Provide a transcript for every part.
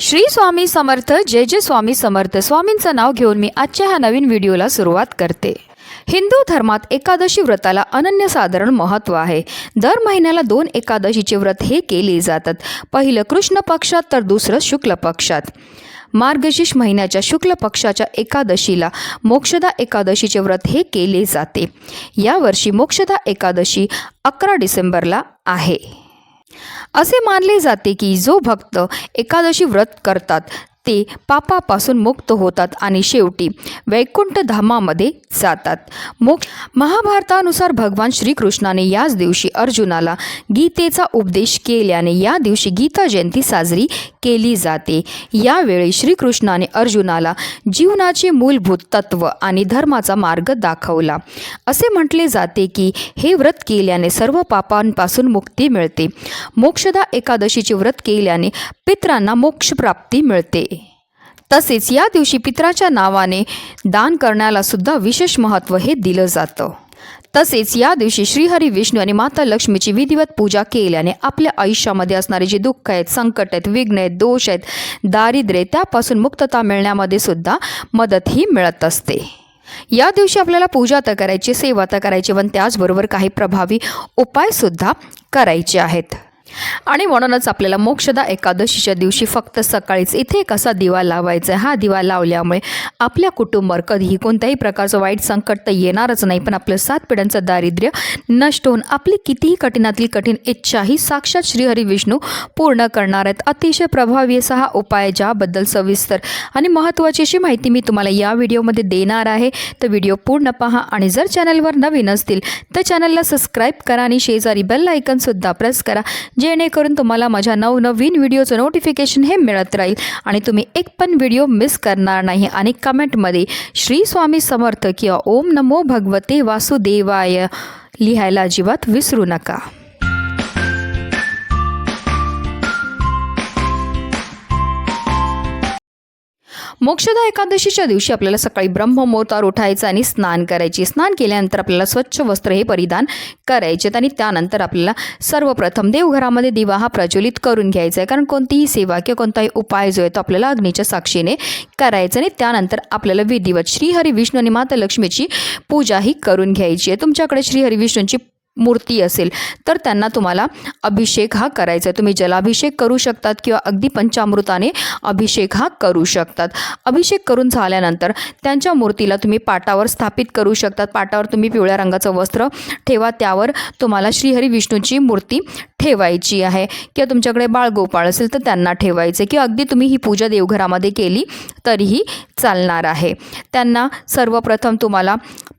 श्री स्वामी समर्थ जय जय स्वामी समर्थ. स्वामींचं नाव घेऊन मी आजच्या ह्या नवीन व्हिडिओला सुरुवात करते. हिंदू धर्मात एकादशी व्रताला अनन्यसाधारण महत्त्व आहे. दर महिन्याला दोन एकादशीचे व्रत हे केले जातात. पहिलं कृष्ण पक्षात तर दुसरं शुक्ल पक्षात. मार्गशीर्ष महिन्याच्या शुक्ल पक्षाच्या एकादशीला मोक्षदा एकादशीचे व्रत हे केले जाते. यावर्षी मोक्षदा एकादशी अकरा डिसेंबरला आहे. असे मानले जाते की जो भक्त एकादशी व्रत करतात ते पापापासून मुक्त होतात आणि शेवटी वैकुंठ धामामध्ये जातात. मोक्ष महाभारतानुसार भगवान श्रीकृष्णाने याच दिवशी अर्जुनाला गीतेचा उपदेश केल्याने या दिवशी गीता जयंती साजरी केली जाते. यावेळी श्रीकृष्णाने अर्जुनाला जीवनाचे मूलभूत तत्व आणि धर्माचा मार्ग दाखवला. असे म्हटले जाते की हे व्रत केल्याने सर्व पापांपासून मुक्ती मिळते. मोक्षदा एकादशीचे व्रत केल्याने पित्रांना मोक्षप्राप्ती मिळते. तसेच या दिवशी पित्राच्या नावाने दान करण्याला सुद्धा विशेष महत्त्व हे दिलं जातं. तसेच या दिवशी श्रीहरी विष्णू आणि माता लक्ष्मीची विधिवत पूजा केल्याने आपल्या आयुष्यामध्ये असणारे जे दुःख आहेत संकट आहेत विघ्न आहेत दोष आहेत दारिद्र्य त्यापासून मुक्तता मिळण्यामध्ये सुद्धा मदत ही मिळत असते. या दिवशी आपल्याला पूजा तर करायची सेवा तर करायची पण त्याचबरोबर काही प्रभावी उपायसुद्धा करायचे आहेत. आणि म्हणूनच आपल्याला मोक्षदा एकादशीच्या दिवशी फक्त सकाळीच इथे एक असा दिवा लावायचा आहे. हा दिवा लावल्यामुळे आपल्या कुटुंबावर कधीही कोणत्याही प्रकारचं वाईट संकट तर येणारच नाही. पण आपलं सात पिढ्यांचं दारिद्र्य नष्ट होऊन आपली कितीही कठीणातली कठीण इच्छाही साक्षात श्रीहरी विष्णू पूर्ण करणार आहेत. अतिशय प्रभावी असा हा उपाय ज्याबद्दल सविस्तर आणि महत्त्वाची अशी माहिती मी तुम्हाला या व्हिडिओमध्ये देणार आहे. तर व्हिडिओ पूर्ण पहा आणि जर चॅनलवर नवीन असतील तर चॅनलला सबस्क्राईब करा आणि शेजारी बेल आयकनसुद्धा प्रेस करा. जेणेकरून तुम्हाला माझ्या नवनवीन व्हिडिओचं नोटिफिकेशन हे मिळत राहील. आणि तुम्ही एक पण व्हिडिओ मिस करणार नाही. आणि कमेंटमध्ये श्री स्वामी समर्थ किंवा ओम नमो भगवते वासुदेवाय लिहायला अजिबात विसरू नका. मोक्षदा एकादशीच्या दिवशी आपल्याला सकाळी ब्रह्ममुहूर्तावर उठायचं आणि स्नान करायचे. स्नान केल्यानंतर आपल्याला स्वच्छ वस्त्र हे परिधान करायचे आणि त्यानंतर आपल्याला सर्वप्रथम देवघरामध्ये दिवा हा प्रज्वलित करून घ्यायचा आहे. कारण कोणतीही सेवा किंवा कोणताही उपाय जो आहे तो आपल्याला अग्नीच्या साक्षीने करायचा आणि त्यानंतर आपल्याला विधिवत श्रीहरी विष्णू आणि माता लक्ष्मीची पूजा ही करून घ्यायची आहे. तुमच्याकडे श्रीहरी विष्णूंची मूर्ती असेल तर त्यांना तुम्हाला अभिषेक हा करायचा आहे. तुम्ही जलाभिषेक करू शकतात किंवा अगदी पंचामृताने अभिषेक हा करू शकतात. अभिषेक करून झाल्यानंतर त्यांच्या मूर्तीला तुम्ही पाटावर स्थापित करू शकतात. पाटावर तुम्ही पिवळ्या रंगाचं वस्त्र ठेवा त्यावर तुम्हाला श्रीहरी विष्णूची मूर्ती ठेवायची आहे. किंवा तुमच्याकडे बाळगोपाळ असेल तर त्यांना ठेवायचे. किंवा अगदी तुम्ही ही पूजा देवघरामध्ये केली तरीही चालणार आहे. त्यांना सर्वप्रथम तुम्हाला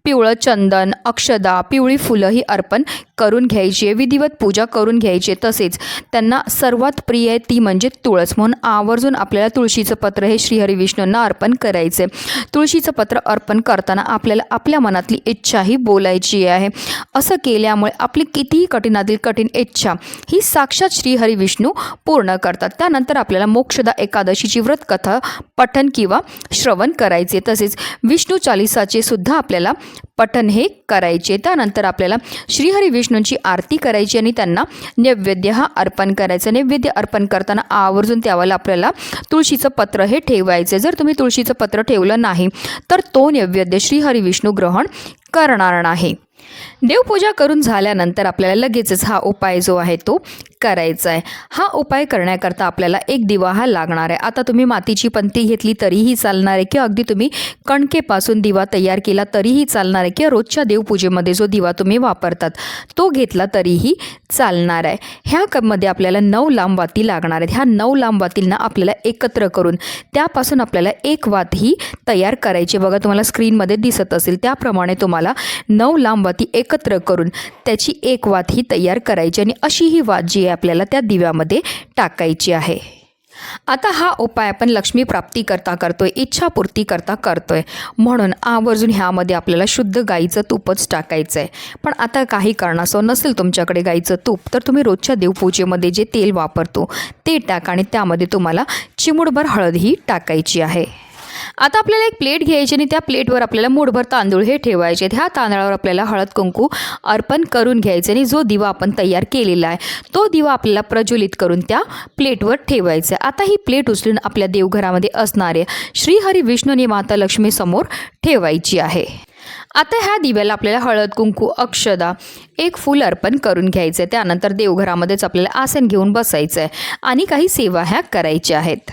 पिवळं चंदन अक्षदा पिवळी फुलं ही अर्पण करून घ्यायची आहे. विधिवत पूजा करून घ्यायची आहे. तसेच त्यांना सर्वात प्रिय आहे ती म्हणजे तुळस. म्हणून आवर्जून आपल्याला तुळशीचं पत्र हे श्रीहरी विष्णूंना अर्पण करायचे तुळशीचं पत्र अर्पण करताना आपल्याला आपल्या मनातली इच्छाही बोलायची आहे. असं केल्यामुळे आपली कितीही कठीणातील कठीण इच्छा ही साक्षात श्रीहरी विष्णू पूर्ण करतात. त्यानंतर आपल्याला मोक्षदा एकादशीची व्रतकथा पठन किंवा श्रवण करायचे तसेच विष्णू चालिसाचे सुद्धा आपल्याला पठन हे करायचे. त्यानंतर आपल्याला श्रीहरी विष्णूंची आरती करायची आणि त्यांना नैवेद्य हा अर्पण करायचा. नैवेद्य अर्पण करताना आवर्जून त्यावर आपल्याला तुळशीचं पत्र हे ठेवायचं. जर तुम्ही तुळशीचं पत्र ठेवलं नाही तर तो नैवेद्य श्रीहरी विष्णू ग्रहण करणार नाही. देवपूजा करून झाल्यानंतर आपल्याला लगेचच हा उपाय जो आहे तो करायचा आहे हा उपाय करण्याकरता आपल्याला एक दिवा हा लागणार आहे. आता तुम्ही मातीची पंती घेतली तरीही चालणार आहे किंवा अगदी तुम्ही कणकेपासून दिवा तयार केला तरीही चालणार आहे किंवा रोजच्या देवपूजेमध्ये जो दिवा तुम्ही वापरतात तो घेतला तरीही चालणार आहे. ह्या कपमध्ये आपल्याला नऊ लांब वाती लागणार आहेत. ह्या नऊ लांब वातींना आपल्याला एकत्र करून त्यापासून आपल्याला एक वात ही तयार करायची बघा तुम्हाला स्क्रीनमध्ये दिसत असेल. त्याप्रमाणे तुम्हाला नऊ लांब वाती एकत्र करून त्याची एक वात ही तयार करायची आणि अशी ही वात जी आहे आपल्याला त्या दिव्यामध्ये टाकायची आहे. आता हा उपाय आपण लक्ष्मी प्राप्ती करता करतोय इच्छापूर्ती करता करतोय. म्हणून आवर्जून ह्यामध्ये आपल्याला शुद्ध गाईचं तूपच टाकायचं आहे पण आता काही कारणास्तव नसेल तुमच्याकडे गाईचं तूप तर तुम्ही रोजच्या देवपूजेमध्ये जे तेल वापरतो ते टाका आणि त्यामध्ये तुम्हाला चिमूडभर हळदही टाकायची आहे. आता आपल्याला एक प्लेट घ्यायची आणि त्या प्लेटवर आपल्याला मूठभर तांदूळ हे ठेवायचे ह्या तांदळावर आपल्याला हळद कुंकू अर्पण करून घ्यायचे आणि जो दिवा आपण तयार केलेला आहे तो दिवा आपल्याला प्रज्वलित करून त्या प्लेटवर ठेवायचा आहे. आता ही प्लेट उचलून आपल्या देवघरामध्ये असणारे श्रीहरी विष्णू आणि माता लक्ष्मीसमोर ठेवायची आहे. आता ह्या दिव्याला आपल्याला हळद कुंकू अक्षदा एक फूल अर्पण करून घ्यायचं आहे. त्यानंतर देवघरामध्येच आपल्याला आसन घेऊन बसायचं आहे आणि काही सेवा ह्या करायच्या आहेत.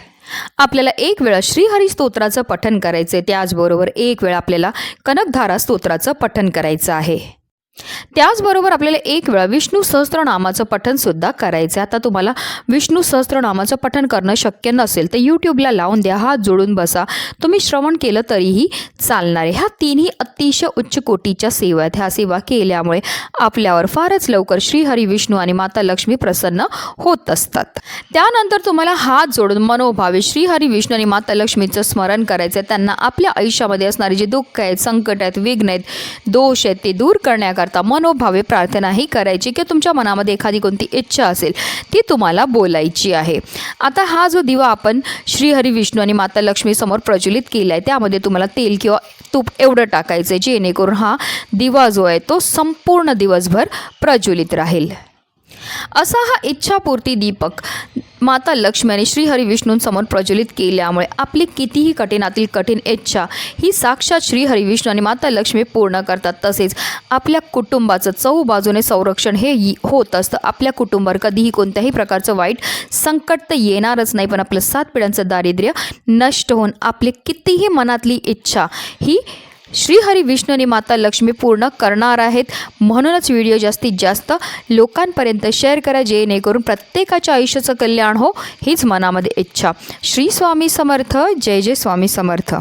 आपल्याला एक वेळा श्रीहरी स्तोत्राचं पठण करायचं आहे त्याचबरोबर एक वेळा आपल्याला कनकधारा स्तोत्राचं पठण करायचं आहे. त्याचबरोबर आपल्याला एक वेळा विष्णू सहस्त्रनामाचं पठणसुद्धा करायचं आहे आता तुम्हाला विष्णू सहस्त्रनामाचं पठण करणं शक्य नसेल तर यूट्यूबला लावून द्या. हात जोडून बसा. तुम्ही श्रवण केलं तरीही चालणार आहे. ह्या तिन्ही अतिशय उच्च कोटीच्या सेवा आहेत. ह्या सेवा केल्यामुळे आपल्यावर फारच लवकर श्रीहरी विष्णू आणि माता लक्ष्मी प्रसन्न होत असतात. त्यानंतर तुम्हाला हात जोडून मनोभावे श्रीहरी विष्णू आणि माता लक्ष्मीचं स्मरण करायचं आहे त्यांना आपल्या आयुष्यामध्ये असणारे जे दुःख आहेत संकट आहेत विघ्न आहेत दोष आहेत ते दूर करण्याकरता मनोभावे प्रार्थनाही करायची किंवा तुमच्या मनामध्ये एखादी कोणती इच्छा असेल ती तुम्हाला बोलायची आहे. आता हा जो दिवा आपण श्रीहरी विष्णू आणि माता लक्ष्मीसमोर प्रज्वलित केला आहे त्यामध्ये तुम्हाला तेल किंवा तूप एवढं टाकायचं आहे जेणेकरून हा दिवा जो आहे तो संपूर्ण दिवसभर प्रज्वलित राहील. असा हा इच्छापूर्ती दीपक माता लक्ष्मीने श्रीहरी विष्णूंसमोर प्रज्वलित केल्यामुळे आपली कितीही कठीणातील कठीण इच्छा ही साक्षात श्रीहरी विष्णू आणि माता लक्ष्मी पूर्ण करतात. तसेच आपल्या कुटुंबाचं चहूबाजूने संरक्षण हे होत असतं. आपल्या कुटुंबावर कधीही कोणत्याही प्रकारचं वाईट संकट तर येणारच नाही पण आपलं सात पिढ्यांचं दारिद्र्य नष्ट होऊन आपली कितीही मनातली इच्छा ही श्रीहरी विष्णू आणि माता लक्ष्मी पूर्ण करणार आहेत. म्हणूनच व्हिडिओ जास्तीत जास्त लोकांपर्यंत शेअर करा जेणेकरून प्रत्येकाच्या आयुष्याचं कल्याण हो हीच मनामध्ये इच्छा. श्री स्वामी समर्थ जय जय स्वामी समर्थ.